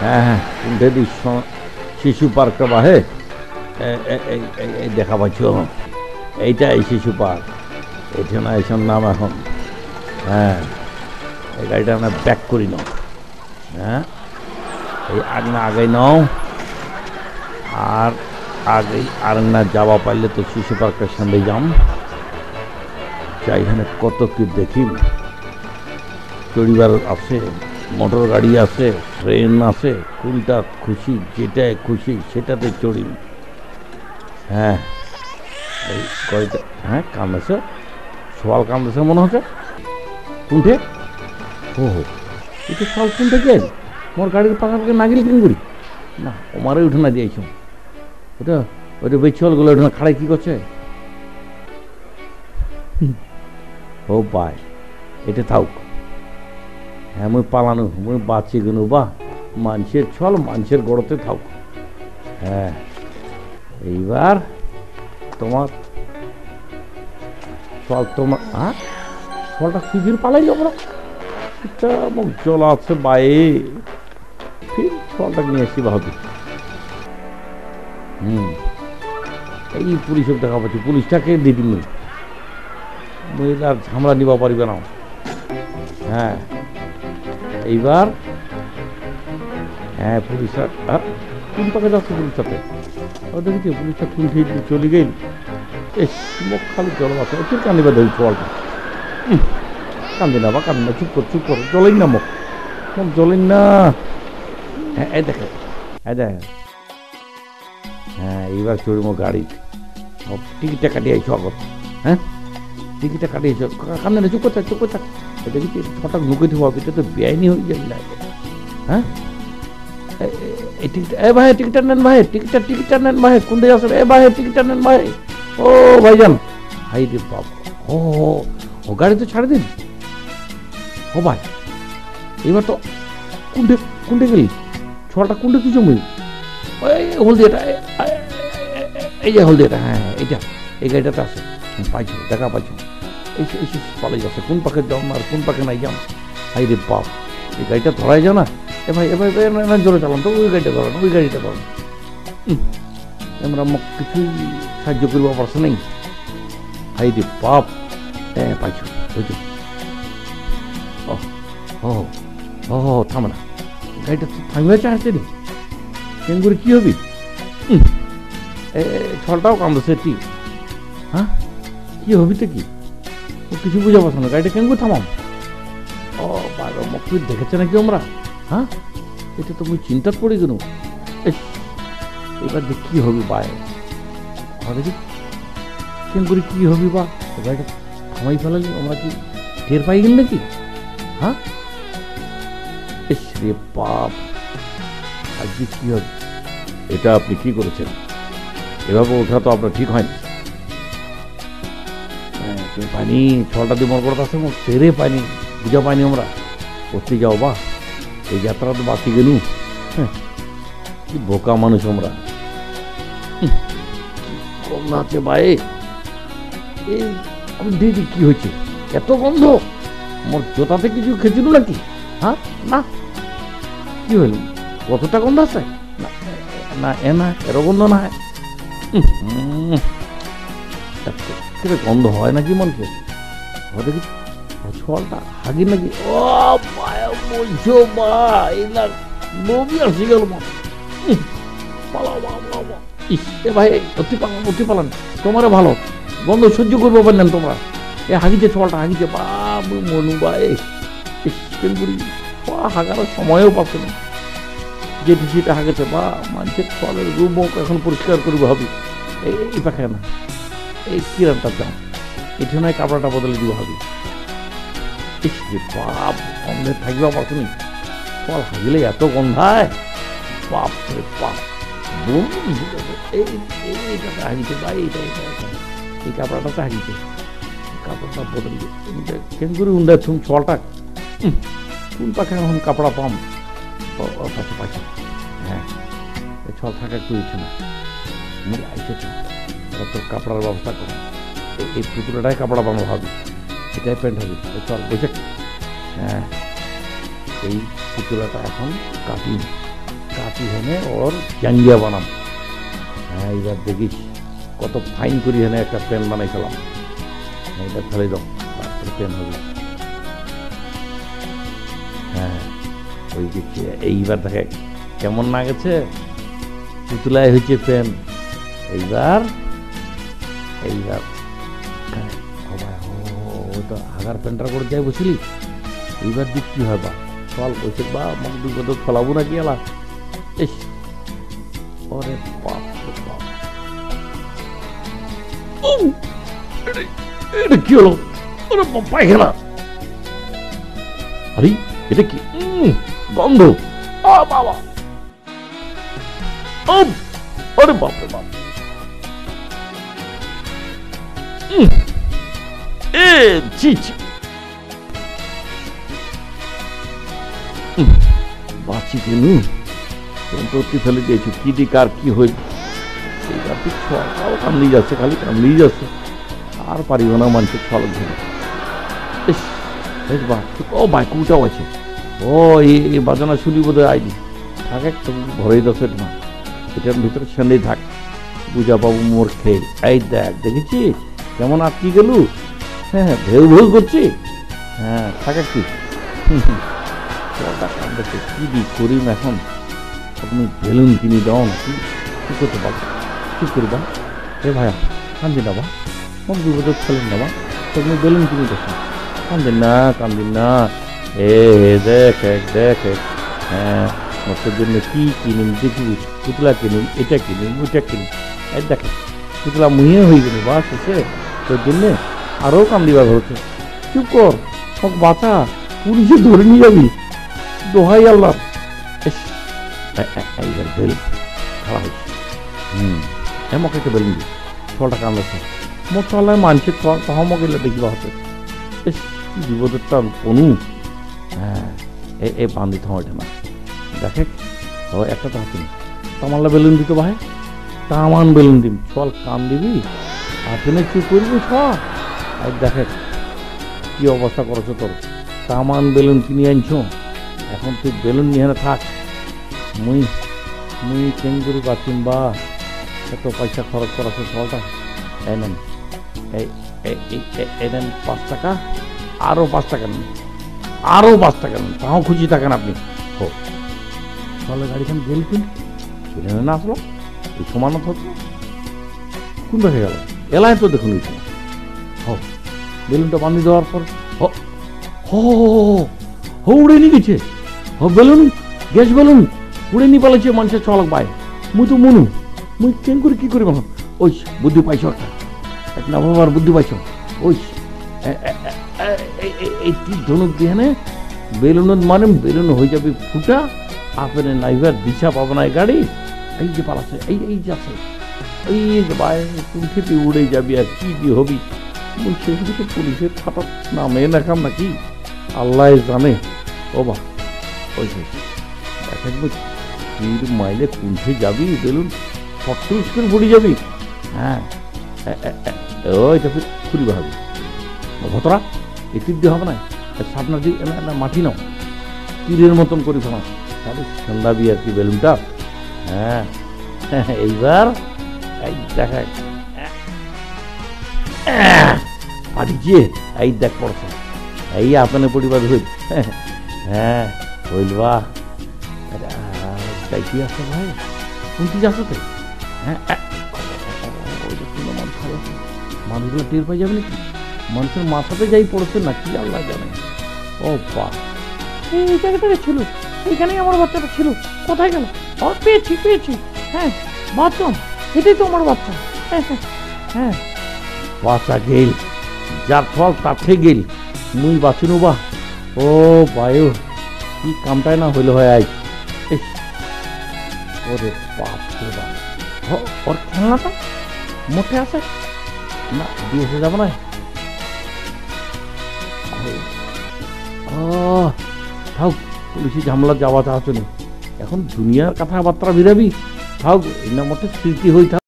হ্যাঁ হ্যাঁ। দিস শিশু পার্কটা বাহে। দেখা পাচ্ছ? এইটা এই শিশু পার্ক। এটা না নাম এখন। হ্যাঁ এই গাড়িটা আমরা ব্যাক করি নাও। হ্যাঁ এই আগ না আগে নাও। আর আগে, আর না যাওয়া পারলে তো শিশু পার্কের সামনে যাম। যাই এখানে কত কি দেখি। চড়িবার আছে মোটর গাড়ি আছে ট্রেন আছে কোনটা খুশি যেটায় খুশি সেটাতে চড়ি। হ্যাঁ। এই কয়টা? হ্যাঁ কান্দাছে সওয়াল কান্দাছে মনে হচ্ছে। কোনটে? ও হো এটা সওয়াল কোনটে কে? মোর গাড়ির পাকা পাকে নাগিল কেন করি? না ওমারে উঠে না দিয়েছ। ওটা ওটা বেচলগুলো উঠে না খাড়াই কি করছে? ও পাই এটা থাক হ্যাঁ পালানো মুই বাঁচি গেনু বা। মানুষের ছল মানুষের গড়তে থাক হ্যাঁ এইবার তোমার ছল তোমার হ্যাঁ? ছলটা সুজির পালাইল আমরা এটা মুখ জল আছে বায়ে। ফির ছলটা নিয়ে এসি ভাবি হুম, এই পুলিশের দেখা পাচ্ছি। পুলিশটাকে দিন মহিলার ঝামলা নিবা পারিবে না। হ্যাঁ। এইবার হ্যাঁ পুলিশটা আর কোন পাকে যাচ্ছে পুলিশটাতে ও দেখেছি পুলিশটা খেয়ে দিয়ে চলে গেল। মুখ খালি জল আছে। একটু কান্দিবা দেয় ফলটা কান্দি না বা, কান্দি না। চুপ কর চুপ কর। জলেন না মুখ। মুখ জলেন না। হ্যাঁ এই দেখে এই দেখে হ্যাঁ এইবার চড়িব গাড়ি। টিকিটটা কাটিয়ে আইছো হ্যাঁ? টিকিটটা কাটিয়েছ কান্দে না, চুপ করতে চুপ করতে এটা কি হঠাৎ নুকে দিব এটা তো বেআইনি হয়ে যায়। না হ্যাঁ? এ- ভাই টিকিটটা নেন ভাই টিকিটটা টিকিটটা নেন ভাই কোন দিকে এ ভাই টিকিটটা নেন ভাই। ও ভাইজান। হাই রে বাপ। ও ও, গাড়ি তো ছাড়ে দিন। ও ভাই এবার তো কুন্ডে কুন্ডে গেলি? ছোয়াটা কুন্ডে কি জমি ওই এ- এই যে হলদিয়াটা হ্যাঁ হ্যাঁ, এইটা এই গাড়িটাতে আছে। হুম, পাইছো দেখা পাইছো। এই সে- এই সে পালাই যাচ্ছে। কোন পাখে যাও আর কোন পাখে নাই যাও হাই রে বাপ এই গাড়িটা ধরাই যাও না? এ ভাই এ ভাই না, না, জোরে চালান তো ওই গাড়িটা ধরান ওই গাড়িটা ধরান। আমরা মোক কিছুই সাহায্য করব পারছে নেই। হাই রে বাপ। হ্যাঁ পাইছো বুঝছ ও ও ও থাম না। গাড়িটা তো থামিয়ে চাচ্ছে রে কেন করে কি হবি? ছলটাও কামড়েছে ঠিক হ্যাঁ? কি হবি তো কি? কিছু বুঝা পারছ না? গাড়িটা করে থামাম ও বাবা তুই দেখেছে নাকি আমরা হ্যাঁ? এটা তো মুই চিন্তাত পড়ে গেল এবার যে কী হবে দেখি কেন করে কি হবি বা? গাড়িটা থামাই ফেলালি আমরা কি টের পাই গেল নাকি? হ্যাঁ? রে বাপ, আজকে কি হবে? এটা আপনি কি করেছেন? এভাবে ওঠা তো আপনার ঠিক হয়নি। তুমি পানি ছলটা দিয়ে মনে করতে আসছে সেরে পানি বুঝা পাইনি আমরা। করতে যাও বা? এই যাত্রা তো বাকি গেলু। হ্যাঁ, কি বোকা মানুষ আমরা। কম আছে ভাই এই দিদি কি হয়েছে? এত গন্ধ? মোর জোতাতে কিছু খেয়েছিল নাকি? হ্যাঁ না। কি হইল কতটা গন্ধ আছে? না, না এ না এর গন্ধ না হয় করে গন্ধ হয় নাকি মানুষের হয়তো ছলটা হাগি নাকি? ও মায়া, বলছো মা, এই না বমি আসি গেল মা। পালাও মা এ ভাই, অতি পালান অতি পালান তোমারে ভালো। গন্ধ সহ্য করব পারলেন তোমরা। এ হাগিছে ছলটা হাগিছে বাবু মনু ভাই ইস কেন করি। বা হাগার সময়ও পাচ্ছে না। যেটি সেটা হাগেছে, বা, মানুষের ফলের রূপ এখন পরিষ্কার করবে হবে এই পাখে না। কিরামটার দাম এটি নয় কাপড়টা বদলে দিব হবে। বাপ গন্ধে থাকবে পারছ নি ফল হাগিলে এত গন্ধায়। বাপ রে বাপ। বমি। এই, এই- এইটাতে হাগিছে, বা এইটা এইটা। এই কাপড়টাতে হাগিছে। কাপড়টা বদলে কেন করে উন্ডা তুমি ছলটা কোন পাখে এখন কাপড়া পাম? পাচ্ছে পাচ্ছে হ্যাঁ। ছল থাকা, একটু না মুই আইছে তো ওরা তোর কাপড়ার ব্যবস্থা করো এই- পুতুলাটাই কাপড়া বানাবো ভাবি এটাই প্যান্ট হবে। চল বসে হ্যাঁ। এই পুতুলাটা এখন কাটি কাটি হেনে ওর জাঙ্গিয়া বানাম। হ্যাঁ এইবার দেখিস কত ফাইন করি হেনে একটা প্যান বানাই ফেলাম এটা ফেলে দাও, তারপরে প্যান হবে। হ্যাঁ ওই দেখছি এইবার দেখে কেমন না গেছে পুতুলায় হয়েছে প্যান এইবার হ্যাঁ, ও ও, ও তো হাগার প্যান্টটা করে যাই বুঝলি এইবার দিক কি হয় বা চল বসে বা মন বিপদ ফলাবো নাকি এলা ইস ওরে এটা- কি হলো ওরে বাপ, পায়খানা আরে এটা কি গন্ধ আ বাবা উম, আরে বাপ রে বাপ বাঁচি ফেলে দিয়েছি। কি সকাল কামড়িয়ে যাচ্ছে, খালি কামড়িয়ে যাচ্ছে। আর পারিব না মানুষের ছলক ধরে বেশ বাহ ও বাইকুটাও আছে। ও এই এই বাজনা শুনি বোধ হয় আইনি। থাক ভরেই দশ না। এটার ভিতরে সেন্দেই থাক। পূজা বাবু মোর খেয়ে। এই দেখ দেখেছি কেমন আটকি গেল? হ্যাঁ হ্যাঁ ভেউ ভেউ করছি? হ্যাঁ থাক। জলটা কামড়েছে, কি দি করিম এখন? তুমি বেলুন কিনে দাও কি? কি করতে পারব? কি করবা? এ ভাইয়া কান্দি না বা। কম বিপদ খেলেন না বা? তুমি বেলুন কিনে দেখো কান্দিন না কান্দিন না। এ দেখ, এক দেখ, এক। হ্যাঁ মোটের জন্য কি কিনিম দেখি, পুতলা কিনুন, এটা কিনিম ওইটা কিনিম এই দেখে পুতলা মুহিয়ে হয়ে গেল বা শেষে। তোর জন্যে আরও কান্দিবার হচ্ছে চুপ কর সব বাঁচা, পুলিশে ধরে নিয়ে যাবি। দোহাই আল্লাহ। এইবার বেল খারাপ হয়েছে হুম এমকে একটা বেলুন দিই ছটা কামড়েছে মোট তাহলে মানছে তহমক এলে দেখিবা হতে ইস কি বিপদের টান কোনো। হ্যাঁ এ এ বান্ধি থামাইটা না। দেখে, ও একটা তো হাতে তামাল্লা বেলুন দিতে ভাই তামান বেলুন দিম। চল কাম দিবি? হাতে কি করবি ছ আর দেখে কি অবস্থা করেছ তোর? তামান বেলুন কিনে আনছো? এখন তুই বেলুন নিয়ে থাক। মুই মুই বাঁচিম বা এত পয়সা খরচ করাছে ফলটা এই নেন, এই, এই- এই- এই- এই নেন পাঁচ টাকা আরও পাঁচ টাকা নেন আরও পাঁচ টাকা নেন, তাও খুঁজি থাকেন আপনি। হো। তাহলে গাড়িখান গেল কিনে না আসলো এই সমানত হতো কোন দেখে গেল? এলায় তো দেখুন হো, বেলুনটা বান্ধি দেওয়ার পর, হো হো উড়ে নিয়ে গেছে। হ, বেলুন, গ্যাস বেলুন, উড়ে নিয়ে পালাইছে মানুষের চলক বাই মুই তো মনু, মুই কেন করে কি করি বাবা ওই বুদ্ধি পাইছ একটা। এক না বুদ্ধি পাইছ। ওই এই ধনুক দিয়ে নে? বেলুনের মানে বেলুন হয়ে যাবে ফুটা, আপনি নাইবার দিশা পাবে না এই গাড়ি, এই যে পালাচ্ছে এই এই যে আছে। যে ভাই উঠেতে উড়ে যাবি আর কি দিয়ে হবি? সেগুলি তো পুলিশের খাতার নামে দেখাম নাকি? আল্লাহ জানে। ও বা ওই দেখেন মাইলে কুণ্ঠে যাবি, বেলুন ফটুস করে পড়ে যাবি। হ্যাঁ। ওইটা খুলিবা হবে ভতরা, এই তীর দিয়ে হবে না? সাপনা দিয়ে না মাটি নাও। তীরের মতন করে ফেলাম তাহলে সন্ধ্যাবি আর কি বেলুনটা? হ্যাঁ এইবার এই দেখা পাঠিয়েছে এই দেখ পড়ছে এই আপনার পরিবার হইল। হ্যাঁ হইল বা। যাইতে আসো ভাই? শুনতে যাচ্ছ তো? হ্যাঁ। মানুষগুলো টের পাই যাবে নাকি? মানুষের মাথাতে যাই পড়ছে না, কি আল্লাহ জানে। ও বা। এই জায়গাটাতে ছিল। এইখানেই আমার বাচ্চাটা ছিল। কোথায় গেল? পেয়েছি পেয়েছি। হ্যাঁ বাথরুম এটাই তো আমার বাচ্চা। হ্যাঁ হ্যাঁ হ্যাঁ। গেল যার ফল তাতে গেল মুই বাঁচিনু বা। ও বায়ু, কি কামটাই না হইল হয় আজ। ওরে বাপ রে বাপ। ওর খেলনাটা মোটে আছে? না দিয়ে এসে যাব না। থাক, পুলিশি ঝামেলা যাওয়া চাচ্ছ এখন দুনিয়ার কথাবার্তা বিরাবি। থাক এই মতো মতে স্মৃতি হয়ে থাক।